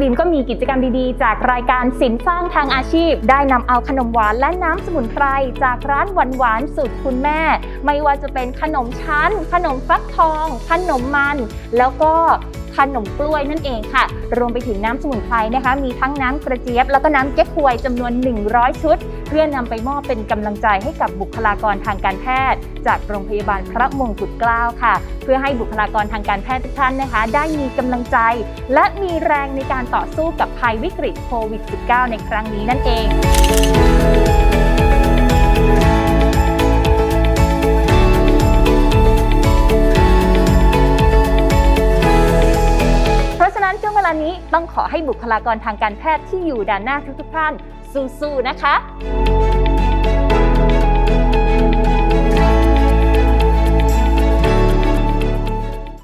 บีมก็มีกิจกรรมดีๆ จากรายการสินสร้างทางอาชีพ ได้นำเอาขนมหวานและน้ำสมุนไพรจากร้านหวานหวานสูตรคุณแม่ ไม่ว่าจะเป็นขนมชั้น ขนมฟักทอง ขนมมัน แล้วก็ขนมกล้วยนั่นเองค่ะ รวมไปถึงน้ำสมุนไพรนะคะ มีทั้งน้ำกระเจี๊ยบ แล้วก็น้ำเก๊กฮวยจำนวน 100 ชุด พื่อนำไปมอบเป็นกำลังใจให้กับบุคลากรทางการแพทย์ จากโรงพยาบาลพระมงกุฎเกล้าค่ะ เพื่อให้บุคลากรทางการแพทย์ทุกท่านนะคะ ได้มีกำลังใจ และมีแรงในการต่อสู้กับภัยวิกฤตโควิด -19 ในครั้งนี้นั่นเอง ลานี้ต้องขอให้บุคลากรทางการแพทย์ที่อยู่ด้านหน้าทุกๆท่านสู้ๆนะคะ